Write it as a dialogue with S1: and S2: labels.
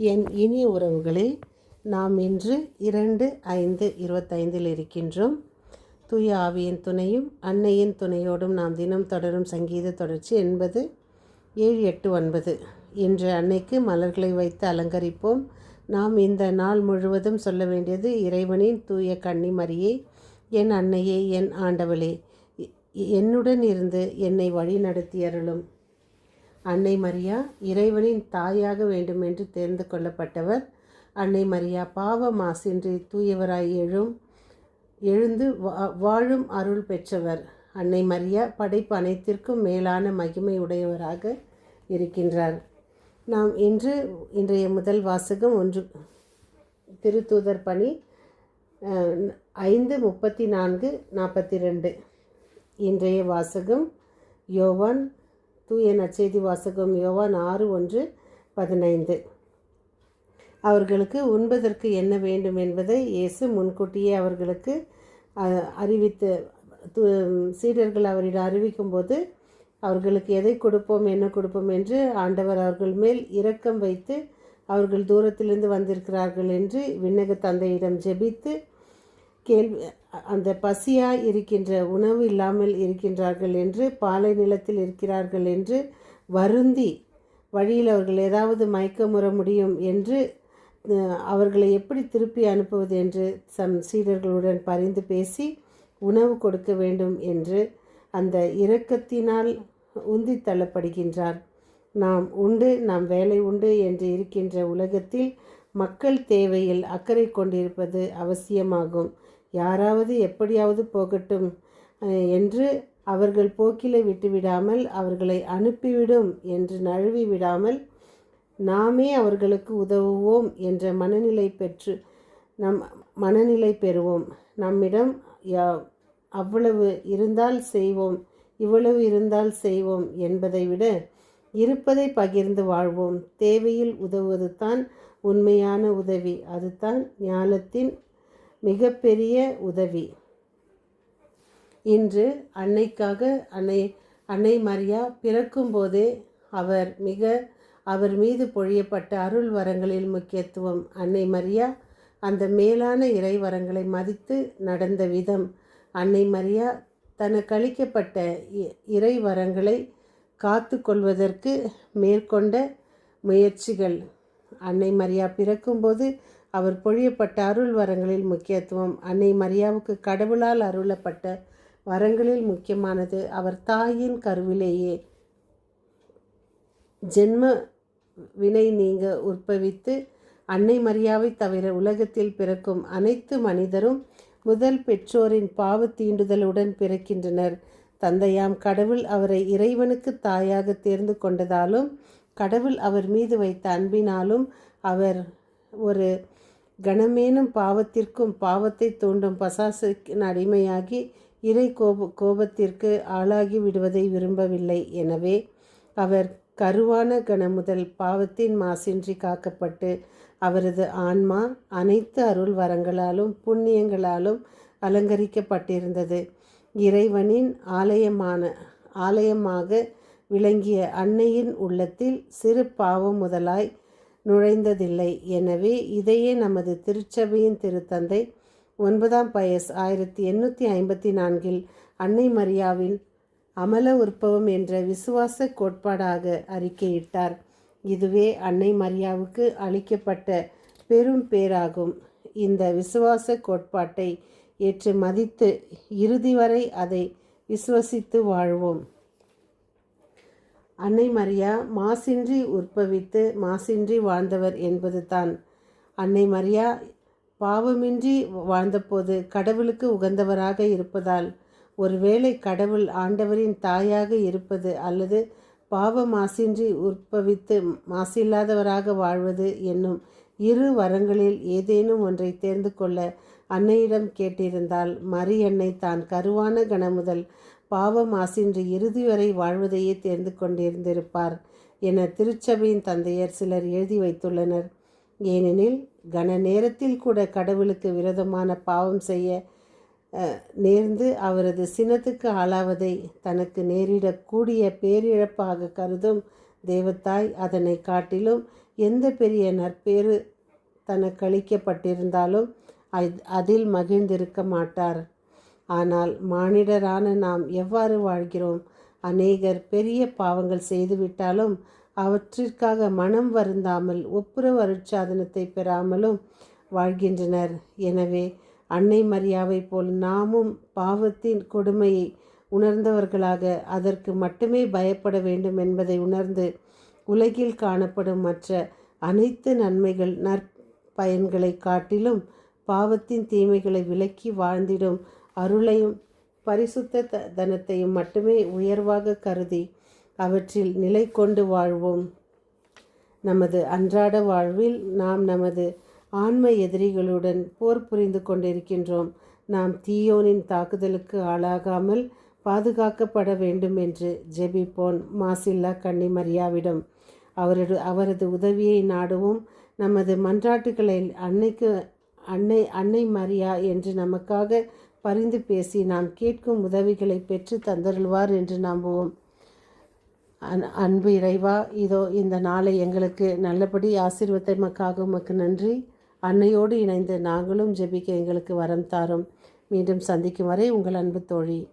S1: என் இனிய உறவுகளே நாம் இன்று இரண்டு ஐந்து இருபத்தைந்தில் இருக்கின்றோம். தூய ஆவியின் துணையும் அன்னையின் துணையோடும் நாம் தினம் தொடரும் சங்கீத தொடர்ச்சி என்பது ஏழு எட்டு ஒன்பது. இன்று அன்னைக்கு மலர்களை வைத்து அலங்கரிப்போம். நாம் இந்த நாள் முழுவதும் சொல்ல வேண்டியது இறைவனின் தூய கன்னி மரியே என் அன்னையே என் ஆண்டவளே என்னுடன் இருந்து என்னை வழி நடத்தியருளும் அன்னை மரியா இறைவனின் தாயாக வேண்டுமென்று தேர்ந்து கொள்ளப்பட்டவர். அன்னை மரியா பாவ மாசின்றி தூயவராய் எழும் எழுந்து வாழும் அருள் பெற்றவர். அன்னை மரியா படைப்பு அனைத்திற்கும் மேலான மகிமை உடையவராக இருக்கின்றார். நாம் இன்று இன்றைய முதல் வாசகம் ஒன்று திருத்தூதர் பணி ஐந்து முப்பத்தி நான்கு நாற்பத்தி ரெண்டு. இன்றைய வாசகம் யோவான் தூய நற்செய்தி வாசகம் யோவான் ஆறு ஒன்று பதினைந்து. அவர்களுக்கு உண்பதற்கு என்ன வேண்டும் என்பதை இயேசு முன்கூட்டியே அவர்களுக்கு அறிவித்து சீடர்கள் அவரிடம் அறிவிக்கும்போது அவர்களுக்கு எதை கொடுப்போம் என்ன கொடுப்போம் என்று ஆண்டவர் அவர்கள் மேல் இரக்கம் வைத்து அவர்கள் தூரத்திலிருந்து வந்திருக்கிறார்கள் என்று விண்ணக தந்தையிடம் ஜெபித்து கேள்வி அந்த பசியாக இருக்கின்ற உணவு இல்லாமல் இருக்கின்றார்கள் என்று பாலை நிலத்தில் இருக்கிறார்கள் என்று வருந்தி வழியில் அவர்கள் ஏதாவது மயக்கமுற முடியும் என்று அவர்களை எப்படி திருப்பி அனுப்புவது என்று சம் சீடர்களுடன் பரிந்து பேசி உணவு கொடுக்க வேண்டும் என்று அந்த இரக்கத்தினால் உந்தி தள்ளப்படுகின்றார். நாம் உண்டு நாம் வேலை உண்டு என்று இருக்கின்ற உலகத்தில் மக்கள் தேவையில் அக்கறை கொண்டிருப்பது அவசியமாகும். யாராவது எப்படியாவது போகட்டும் என்று அவர்கள் போக்கிலே விட்டுவிடாமல் அவர்களை அனுப்பிவிடும் என்று நழுவி விடாமல் நாமே அவர்களுக்கு உதவுவோம் என்ற மனநிலை பெற்று நம் மனநிலை பெறுவோம். நம்மிடம் அவ்வளவு இருந்தால் செய்வோம் இவ்வளவு இருந்தால் செய்வோம் என்பதை விட இருப்பதை பகிர்ந்து வாழ்வோம். தேவையில் உதவுவது தான் உண்மையான உதவி. அதுதான் ஞானத்தின் மிகப்பெரிய உதவி. இன்று அன்னைக்காக அன்னை அன்னை மரியா பிறக்கும்போதே அவர் மிக அவர் மீது பொழியப்பட்ட அருள் வரங்களில் முக்கியத்துவம். அன்னை மரியா அந்த மேலான இறை வரங்களை மதித்து நடந்த விதம். அன்னை மரியா தனக்கு அளிக்கப்பட்ட இறை வரங்களை காத்து கொள்வதற்கு மேற்கொண்ட முயற்சிகள். அன்னை மரியா பிறக்கும்போது அவர் பொழியப்பட்ட அருள் வரங்களில் முக்கியத்துவம். அன்னை மரியாவுக்கு கடவுளால் அருளப்பட்ட வரங்களில் முக்கியமானது அவர் தாயின் கருவிலேயே. ஜென்ம வினை நீங்க உற்பவித்து அன்னை மரியாவை தவிர உலகத்தில் பிறக்கும் அனைத்து மனிதரும் முதல் பெற்றோரின் பாவ தீண்டுதலுடன் பிறக்கின்றனர். தந்தையாம் கடவுள் அவரை இறைவனுக்கு தாயாக தேர்ந்து கொண்டதாலும் கடவுள் அவர் மீது வைத்த அன்பினாலும் அவர் ஒரு கணமேனும் பாவத்திற்கும் பாவத்தை தூண்டும் பசாசுக்கு அடிமையாகி இறை கோப கோபத்திற்கு ஆளாகி விடுவதை விரும்பவில்லை. எனவே அவர் கருவான கண முதல் பாவத்தின் மாசின்றி காக்கப்பட்டு அவரது ஆன்மா அனைத்து அருள் வரங்களாலும் புண்ணியங்களாலும் அலங்கரிக்கப்பட்டிருந்தது. இறைவனின் ஆலயமான ஆலயமாக விளங்கிய அன்னையின் உள்ளத்தில் சிறு பாவம் முதலாய் நுழைந்ததில்லை. எனவே இதையே நமது திருச்சபையின் திருத்தந்தை ஒன்பதாம் பயஸ் ஆயிரத்தி எண்ணூற்றி ஐம்பத்தி நான்கில் அன்னை மரியாவின் அமல உற்பவம் என்ற விசுவாச கோட்பாடாக அறிக்கையிட்டார். இதுவே அன்னை மரியாவுக்கு அளிக்கப்பட்ட பெரும் பேராகும் இந்த விசுவாச கோட்பாட்டை ஏற்று மதித்து இறுதி வரை அதை விசுவசித்து வாழ்வோம். அன்னை மரியா மாசின்றி உற்பவித்து மாசின்றி வாழ்ந்தவர் என்பது தான். அன்னை மரியா பாவமின்றி வாழ்ந்தபோது கடவுளுக்கு உகந்தவராக இருப்பதால் ஒருவேளை கடவுள் ஆண்டவரின் தாயாக இருப்பது அல்லது பாவ மாசின்றி உற்பவித்து மாசில்லாதவராக வாழ்வது என்னும் இரு வரங்களில் ஏதேனும் ஒன்றை தேர்ந்து கொள்ள அன்னையிடம் கேட்டிருந்தால் மரியன்னை தான் கருவான கணமுதல் பாவம் ஆசின்றி இறுதி வரை வாழ்வதையே தேர்ந்து கொண்டிருந்திருப்பார் என திருச்சபையின் தந்தையர் சிலர் எழுதி வைத்துள்ளனர். ஏனெனில் கன நேரத்தில் கூட கடவுளுக்கு விரோதமான பாவம் செய்ய நேர்ந்து அவரது சினத்துக்கு ஆளாவதை தனக்கு நேரிடக்கூடிய பேரிழப்பாக கருதும் தேவத்தாய் அதனை காட்டிலும் எந்த பெரிய நற்பேறு தனக்கு அளிக்கப்பட்டிருந்தாலும் அதில் மகிழ்ந்திருக்க மாட்டார். ஆனால் மானிடரான நாம் எவ்வாறு வாழ்கிறோம்? அநேகர் பெரிய பாவங்கள் செய்துவிட்டாலும் அவற்றிற்காக மனம் வருந்தாமல் ஒப்புரவு அருட்சாதனத்தை பெறாமலும் வாழ்கின்றனர். எனவே அன்னை மரியாவைப் போல் நாமும் பாவத்தின் கொடுமையை உணர்ந்தவர்களாக அதற்கு மட்டுமே பயப்பட வேண்டும் என்பதை உணர்ந்து உலகில் காணப்படும் மற்ற அனைத்து நன்மைகள் நற்பயன்களை காட்டிலும் பாவத்தின் தீமைகளை விலக்கி வாழ்ந்திடும் அருளையும் பரிசுத்த த- தனத்தையும் மட்டுமே உயர்வாக கருதி அவற்றில் நிலை கொண்டு வாழ்வோம். நமது அன்றாட வாழ்வில் நாம் நமது ஆன்ம எதிரிகளுடன் போர் புரிந்து கொண்டிருக்கின்றோம். நாம் தீயோனின் தாக்குதலுக்கு ஆளாகாமல் பாதுகாக்கப்பட வேண்டும் என்று ஜெபிப்போன் மாசில்லா கன்னிமரியாவிடம் அவரது அவரது உதவியை நாடுவோம். நமது மன்றாட்டுகளை அன்னைக்கு அன்னை அன்னை மரியா என்று நமக்காக பரிந்து பேசி நாம் கேட்கும் உதவிகளை பெற்று தந்தருள்வார் என்று நம்புவோம். அன் அன்பு இறைவா இதோ இந்த நாளை எங்களுக்கு நல்லபடி ஆசீர்வதற்காக உமக்கு நன்றி. அன்னையோடு இணைந்து நாங்களும் ஜெபிக்க எங்களுக்கு வரம் தாரும். மீண்டும் சந்திக்கும் வரை உங்கள் அன்பு தோழி.